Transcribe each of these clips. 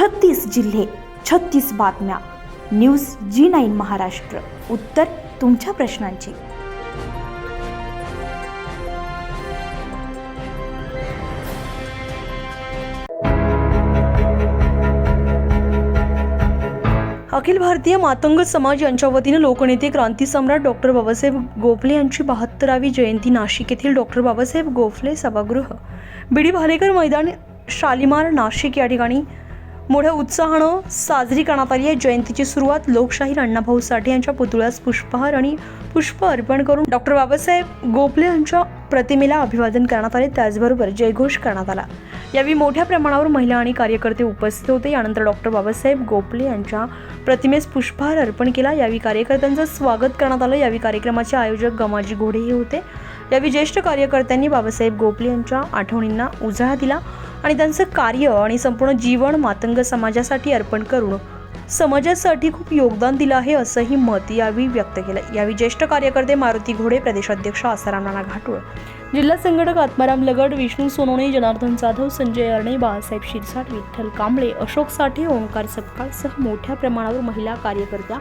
छत्तीस जिल्हे छत्तीस बातम्या. News G nine Maharashtra. उत्तर तुमच्या प्रश्नांची. अखिल भारतीय मातंग समाज यांच्या वतीनं लोकनेते क्रांतीसम्राट डॉक्टर बाबासाहेब गोखले यांची बहात्तरावी जयंती नाशिक येथील डॉक्टर बाबासाहेब गोखले सभागृह. बीडी भालेकर मैदान शालिमार नाशिक या ठिकाणी मोठ्या उत्साहानं साजरी करण्यात आली आहे. जयंतीची सुरुवात लोकशाहीर अण्णाभाऊ साठे यांच्या पुतळ्यास पुष्पहार आणि पुष्प अर्पण करून डॉक्टर बाबासाहेब गोपले यांच्या प्रतिमेला अभिवादन करण्यात आले. त्याचबरोबर जयघोष करण्यात आला. यावेळी मोठ्या प्रमाणावर महिला आणि कार्यकर्ते उपस्थित होते. यानंतर डॉक्टर बाबासाहेब गोपले यांच्या प्रतिमेस पुष्पहार अर्पण केला. यावेळी कार्यकर्त्यांचं स्वागत करण्यात आलं. यावेळी कार्यक्रमाचे आयोजक गमाजी घोडे हे होते. यावेळी ज्येष्ठ कार्यकर्त्यांनी बाबासाहेब गोपले यांच्या आठवणींना उजाळा दिला. आणि त्यांचं कार्य आणि संपूर्ण जीवन मातंग समाजासाठी अर्पण करून समाजासाठी खूप योगदान दिलं आहे असंही मत यावेळी व्यक्त केलं यावेळी ज्येष्ठ कार्यकर्ते मारुती घोडे प्रदेशाध्यक्ष आसाराम नाना घाटुळ जिल्हा संघटक आत्माराम लगड विष्णू सोनवणे जनार्दन जाधव संजय अरणे बाळासाहेब शिरसाट विठ्ठल कांबळे अशोक साठे ओंकार सपकाळसह मोठ्या प्रमाणावर महिला कार्यकर्त्या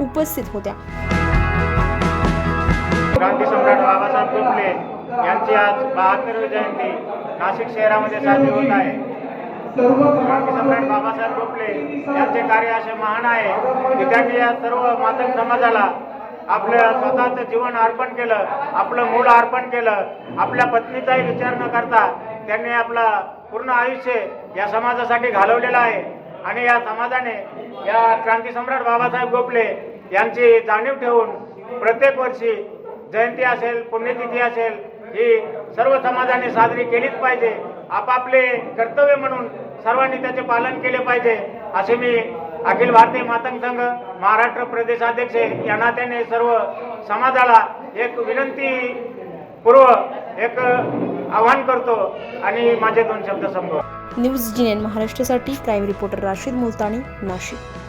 उपस्थित होत्या. गांधी सम्राट बाबासाहेब यांची आज बहात्तरवी जयंती नाशिक शहरामध्ये साजरी होत आहे. क्रांती सम्राट बाबासाहेब गोखले यांचे कार्य असे महान आहे की त्यांनी या सर्व मातंग समाजाला आपलं स्वतःचं जीवन अर्पण केलं आपलं मूल अर्पण केलं आपल्या पत्नीचाही विचार न करता त्यांनी आपला पूर्ण आयुष्य या समाजासाठी घालवलेलं आहे. आणि या समाजाने या क्रांती सम्राट बाबासाहेब गोखले यांची जाणीव ठेवून प्रत्येक वर्षी जयंती असेल पुण्यतिथी असेल ही सर्व समाजाने साजरी केलीच पाहिजे. आपापले कर्तव्य म्हणून सर्वांनी त्याचे पालन केले पाहिजे असे मी अखिल भारतीय मातंग संघ महाराष्ट्र प्रदेशाध्यक्ष या नात्याने सर्व समाजाला एक विनंती पूर्व एक आवाहन करतो आणि माझे दोन शब्द संभव न्यूज जी महाराष्ट्रासाठी प्राईम रिपोर्टर राशीद मुलतानी नाशिक.